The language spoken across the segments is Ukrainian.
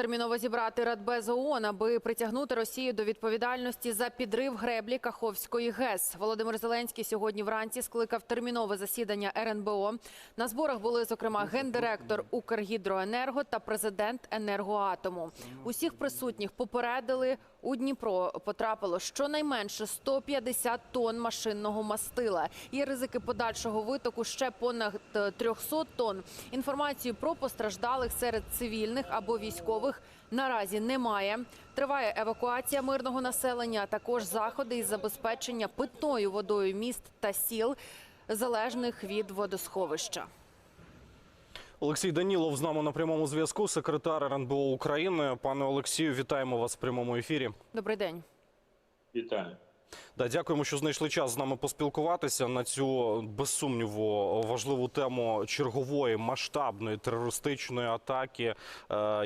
терміново зібрати Радбез ООН, аби притягнути Росію до відповідальності за підрив греблі Каховської ГЕС. Володимир Зеленський сьогодні вранці скликав термінове засідання РНБО. На зборах були зокрема гендиректор Укргідроенерго та президент Енергоатому. Усіх присутніх попередили у Дніпро потрапило щонайменше 150 тонн машинного мастила. Є ризики подальшого витоку ще понад е, 300 тонн. Інформацію про постраждалих серед цивільних або військових наразі немає. Триває евакуація мирного населення, а також заходи із забезпечення питною водою міст та сіл, залежних від водосховища. Олексій Данілов з нами на прямому зв'язку, секретар РНБО України. Пане Олексію, вітаємо вас в прямому ефірі. Добрий день. Вітаю. Да, дякуємо, що знайшли час з нами поспілкуватися на цю без сумніву важливу тему чергової масштабної терористичної атаки, е,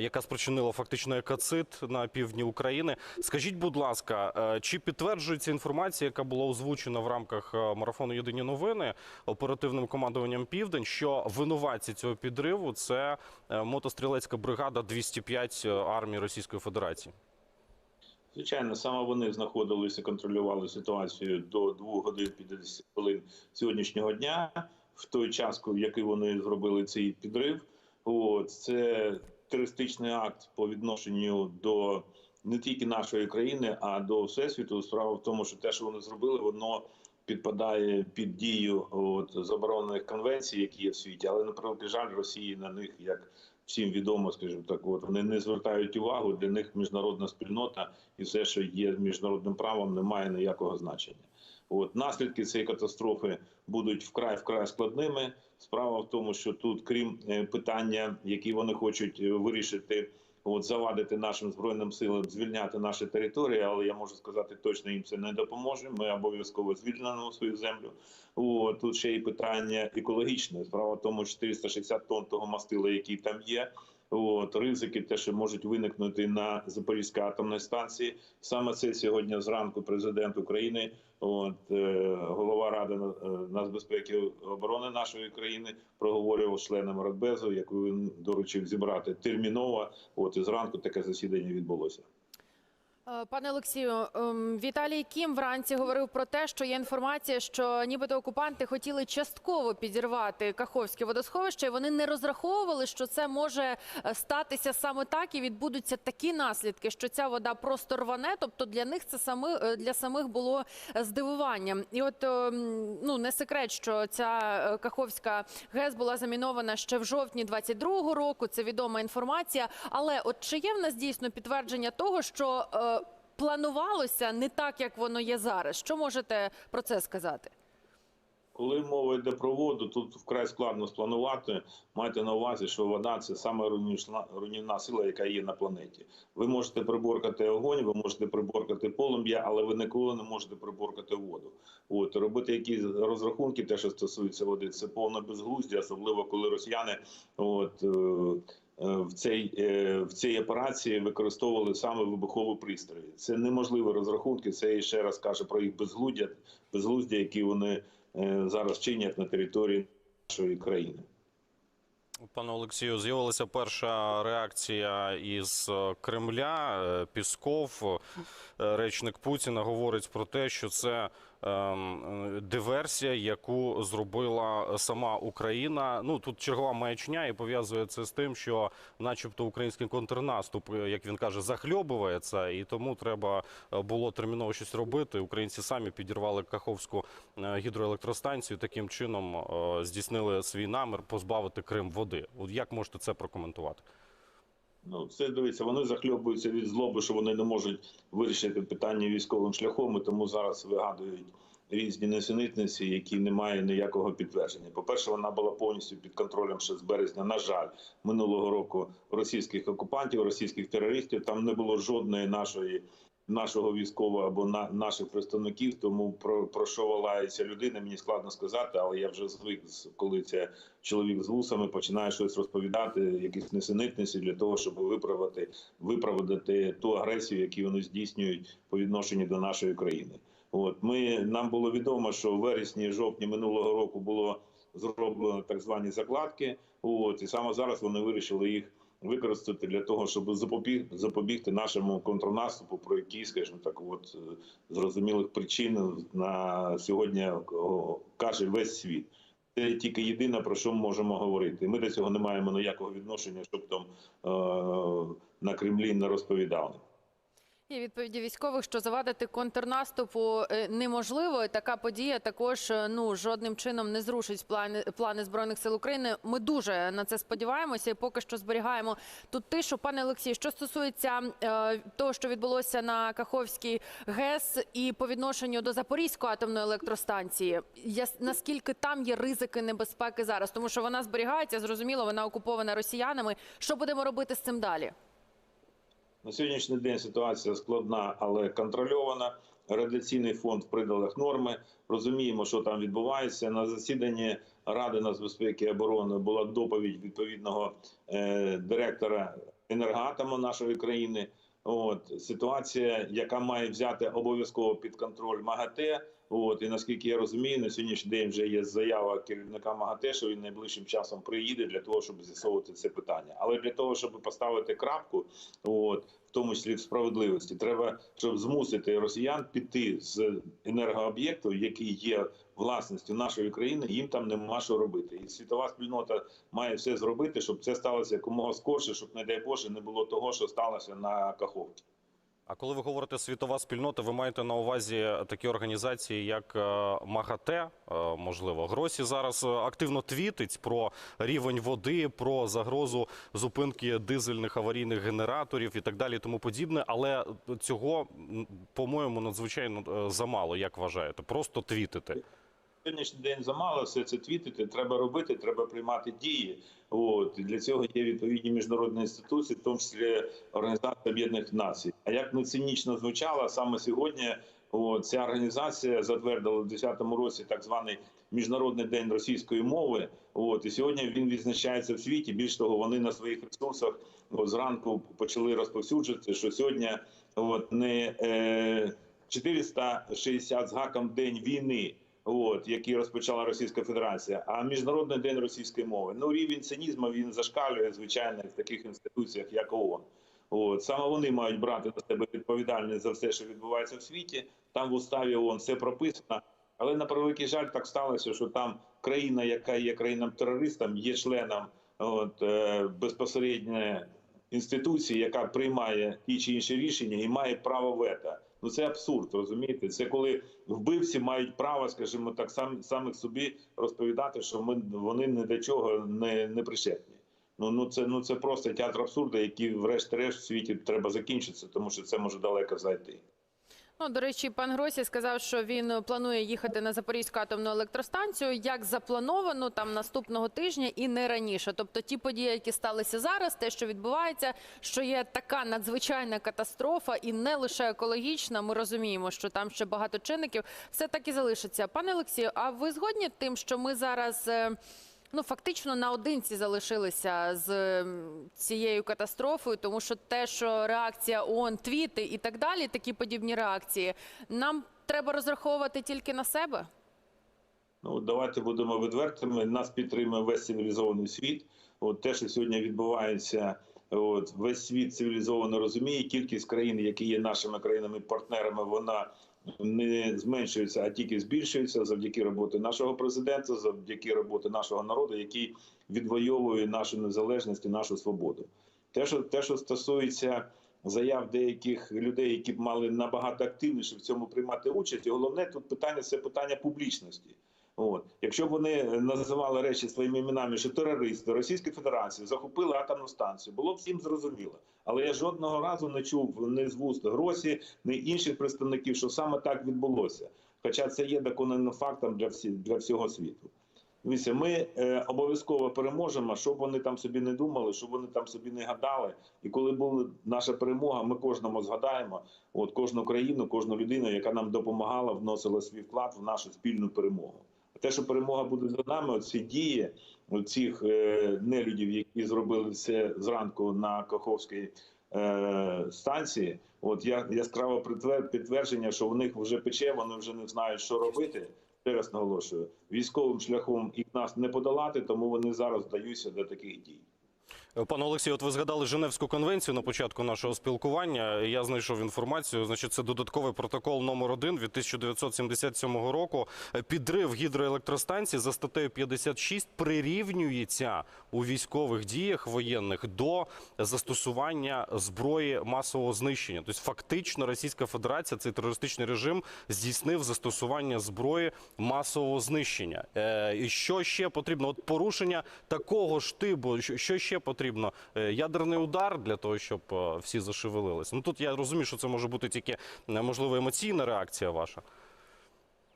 яка спричинила фактично екоцид на півдні України. Скажіть, будь ласка, е, чи підтверджується інформація, яка була озвучена в рамках е, марафону Єдині новини оперативним командуванням Південь, що винуватці цього підриву це мотострілецька бригада 205 армії Російської Федерації? Звичайно, саме вони знаходилися, контролювали ситуацію до 2 годин 50 хвилин сьогоднішнього дня, в той час, в який вони зробили цей підрив. От це терористичний акт по відношенню до не тільки нашої країни, а до всесвіту. Справа в тому, що те, що вони зробили, воно підпадає під дію от, заборонених конвенцій, які є в світі, але на жаль, Росії на них як всім відомо, скажімо так, от вони не звертають увагу. Для них міжнародна спільнота і все, що є міжнародним правом, не має ніякого значення. От наслідки цієї катастрофи будуть вкрай вкрай складними. Справа в тому, що тут, крім е, питання, які вони хочуть е, вирішити, от завадити нашим збройним силам звільняти наші території, але я можу сказати, точно їм це не допоможе. Ми обов'язково звільнимо свою землю. О, тут ще й питання екологічне. Справа в тому, 460 тонн того мастила, який там є. От ризики, те, що можуть виникнути на Запорізькій атомній станції. Саме це сьогодні зранку президент України, от е, голова ради е, нацбезпеки оборони нашої країни проговорював з Радбезу, яку він доручив зібрати терміново. От і зранку таке засідання відбулося. Е, Пане Олексію, ем, Віталій Кім вранці говорив про те, що є інформація, що нібито окупанти хотіли частково підірвати Каховське водосховище. і Вони не розраховували, що це може е, статися саме так, і відбудуться такі наслідки, що ця вода просто рване. Тобто для них це саме для самих було здивуванням. І от ем, ну не секрет, що ця е, Каховська ГЕС була замінована ще в жовтні 22-го року. Це відома інформація. Але от чи є в нас дійсно підтвердження того, що планувалося не так, як воно є зараз? Що можете про це сказати? Коли мова йде про воду, тут вкрай складно спланувати. Майте на увазі, що вода це саме руйнівна, сила, яка є на планеті. Ви можете приборкати огонь, ви можете приборкати полум'я, але ви ніколи не можете приборкати воду. От робити якісь розрахунки, те, що стосується води, це повне безглуздя, особливо коли росіяни от. Е, В цій, е, в цій операції використовували саме вибухові пристрої. Це неможливі розрахунки. Це ще раз каже про їх безглуздя, безглуздя, які вони е, зараз чинять на території нашої країни. Пане Олексію, з'явилася перша реакція із Кремля. Пісков, речник Путіна, говорить про те, що це диверсія, яку зробила сама Україна. Ну тут чергова маячня і пов'язує це з тим, що, начебто, український контрнаступ, е, як він каже, захльобується, і тому треба е, було терміново щось робити. Українці самі підірвали Каховську е, гідроелектростанцію. Таким чином здійснили свій намір позбавити Крим води. От як можете це прокоментувати? Ну, це дивіться, вони захльобуються від злоби, що вони не можуть вирішити питання військовим шляхом, і тому зараз вигадують різні несенітниці, які не мають ніякого підтвердження. По-перше, вона була повністю під контролем ще з березня. На жаль, минулого року російських окупантів, російських терористів. Там не було жодної нашої. Нашого військового або на наших представників, тому про, про що валається людина, мені складно сказати, але я вже звик, коли це чоловік з вусами починає щось розповідати, якісь несенітниці для того, щоб виправити виправдати ту агресію, яку вони здійснюють по відношенню до нашої країни. От ми нам було відомо, що в вересні, жовтні минулого року було зроблено так звані закладки. От і саме зараз вони вирішили їх використати для того, щоб запобіг, запобігти нашому контрнаступу, про який, скажімо так, от е, зрозумілих причин на сьогодні каже весь світ. Це тільки єдине про що ми можемо говорити. Ми до цього не маємо ніякого відношення, щоб там е, на Кремлі не розповідали. Є відповіді військових, що завадити контрнаступу е, неможливо. Така подія також е, ну жодним чином не зрушить плани плани збройних сил України. Ми дуже на це сподіваємося, і поки що зберігаємо тут тишу. Пане Олексій, що стосується е, того, що відбулося на Каховській ГЕС, і по відношенню до Запорізької атомної електростанції, я наскільки там є ризики небезпеки зараз, тому що вона зберігається, зрозуміло, вона окупована росіянами. Що будемо робити з цим далі? На сьогоднішній день ситуація складна, але контрольована. Радіаційний фонд в пределах норми. Розуміємо, що там відбувається. На засіданні Ради нацбезпеки і оборони була доповідь відповідного е, директора енергоатому нашої країни. От ситуація, яка має взяти обов'язково під контроль МАГАТЕ. От і наскільки я розумію, на сьогоднішній день вже є заява керівника МАГАТЕ, що він найближчим часом приїде для того, щоб з'ясовувати це питання. Але для того, щоб поставити крапку, от в тому числі в справедливості, треба щоб змусити росіян піти з енергооб'єкту, який є власністю нашої країни. Їм там нема що робити, і світова спільнота має все зробити, щоб це сталося якомога скорше, щоб не дай Боже не було того, що сталося на Каховці. А коли ви говорите світова спільнота, ви маєте на увазі такі організації, як е, МАГАТЕ, е, можливо, Гросі зараз е, активно твітить про рівень води, про загрозу зупинки дизельних аварійних генераторів і так далі, тому подібне. Але цього, по-моєму, надзвичайно замало. Як вважаєте? Просто твітити. Сьогоднішній день замало все це твітити. Треба робити, треба приймати дії. От і для цього є відповідні міжнародні інституції, в тому числі Організація Об'єднаних Націй. А як не цинічно звучало, саме сьогодні о, ця організація затвердила в 2010 році так званий міжнародний день російської мови. От і сьогодні він відзначається в світі. Більш того, вони на своїх ресурсах от, зранку почали розповсюджувати, що сьогодні от не е, 460 з гаком день війни от який розпочала Російська Федерація, а міжнародний день російської мови. Ну рівень цинізму він зашкалює звичайно в таких інституціях, як ООН. От саме вони мають брати на себе відповідальність за все, що відбувається в світі. Там в уставі ООН все прописано. Але на превеликий жаль, так сталося, що там країна, яка є країном терористом, є членом от, е, безпосередньо інституції, яка приймає ті чи інші рішення і має право вето. Ну це абсурд, розумієте? Це коли вбивці мають право, скажімо так, сам самих собі розповідати, що ми вони ні до чого не, не причетні. Ну ну це ну це просто театр абсурду, який, врешті-решт, в світі треба закінчитися, тому що це може далеко зайти. Ну, до речі, пан Гросі сказав, що він планує їхати на Запорізьку атомну електростанцію як заплановано там наступного тижня і не раніше. Тобто ті події, які сталися зараз, те, що відбувається, що є така надзвичайна катастрофа, і не лише екологічна. Ми розуміємо, що там ще багато чинників. Все так і залишиться. Пане Олексію, а ви згодні тим, що ми зараз? Ну, фактично наодинці залишилися з цією катастрофою, тому що те, що реакція ООН, твіти і так далі, такі подібні реакції, нам треба розраховувати тільки на себе. Ну давайте будемо відвертими. Нас підтримує весь цивілізований світ. От те, що сьогодні відбувається, от весь світ цивілізовано розуміє. Кількість країн, які є нашими країнами-партнерами, вона не зменшується, а тільки збільшується завдяки роботи нашого президента, завдяки роботи нашого народу, який відвоює нашу незалежність і нашу свободу. Те, що те, що стосується заяв деяких людей, які б мали набагато активніше в цьому приймати участь, і головне тут питання це питання публічності. От якщо б вони називали речі своїми іменами, що терористи Російської Федерації захопили атомну станцію, було б всім зрозуміло. Але я жодного разу не чув ні з вуст Гросі, ні інших представників, що саме так відбулося. Хоча це є доконаним фактом для всі для всього світу. Ми е, обов'язково переможемо, щоб вони там собі не думали, щоб вони там собі не гадали. І коли була наша перемога, ми кожному згадаємо, от кожну країну, кожну людину, яка нам допомагала, вносила свій вклад в нашу спільну перемогу. Те, що перемога буде за нами, оці дії цих е, нелюдів, які зробили це зранку на Каховській е, станції, от я яскраво підтвердження, що в них вже пече, вони вже не знають, що робити. Ще раз наголошую, військовим шляхом їх нас не подолати, тому вони зараз вдаються до таких дій. Пане Олексію, от ви згадали Женевську конвенцію на початку нашого спілкування. Я знайшов інформацію. Значить, це додатковий протокол номер один від 1977 року. Підрив гідроелектростанцій за статтею 56 прирівнюється у військових діях воєнних до застосування зброї масового знищення. Тобто, фактично, Російська Федерація, цей терористичний режим, здійснив застосування зброї масового знищення. Е, і що ще потрібно? От порушення такого ж типу, що ще потрібно? Е, ядерний удар для того, щоб е, всі зашевелилися. Ну тут я розумію, що це може бути тільки е, можливо емоційна реакція ваша.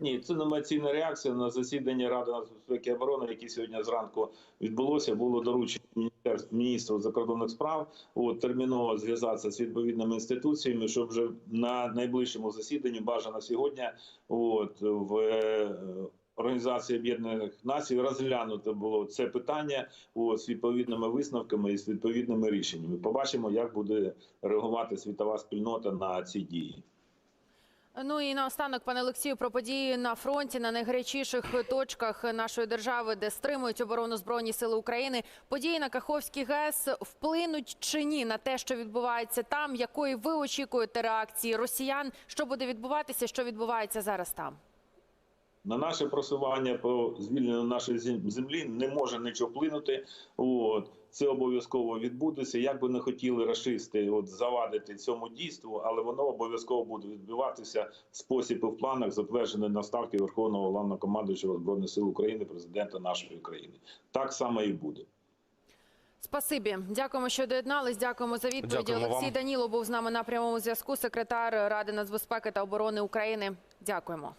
Ні, це не емоційна реакція на засідання Ради нацбезпеки і оборони, яке сьогодні зранку відбулося. Було доручено міністерству міністру закордонних справ от, терміново зв'язатися з відповідними інституціями, щоб вже на найближчому засіданні бажано сьогодні, от в Організації Об'єднаних Націй розглянуто було це питання з відповідними висновками і з відповідними рішеннями. Побачимо, як буде реагувати світова спільнота на ці дії. Ну і наостанок, пане Олексію, про події на фронті на найгарячіших точках нашої держави, де стримують оборону збройні сили України. Події на Каховській ГЕС вплинуть чи ні на те, що відбувається там? Якої ви очікуєте реакції росіян? Що буде відбуватися? Що відбувається зараз там? На наше просування по звільненню нашої зем- землі не може нічого вплинути. От це обов'язково відбудеться. Як би не хотіли рашисти от завадити цьому дійству, але воно обов'язково буде відбуватися в спосіб і в планах, затверджений на ставки Верховного Головнокомандуючого Збройних сил України, президента нашої країни. Так само і буде. Спасибі, дякуємо, що доєднались. Дякуємо за відповіді. Дякуємо Олексій вам. Даніло був з нами на прямому зв'язку. Секретар Ради нацбезпеки та оборони України. Дякуємо.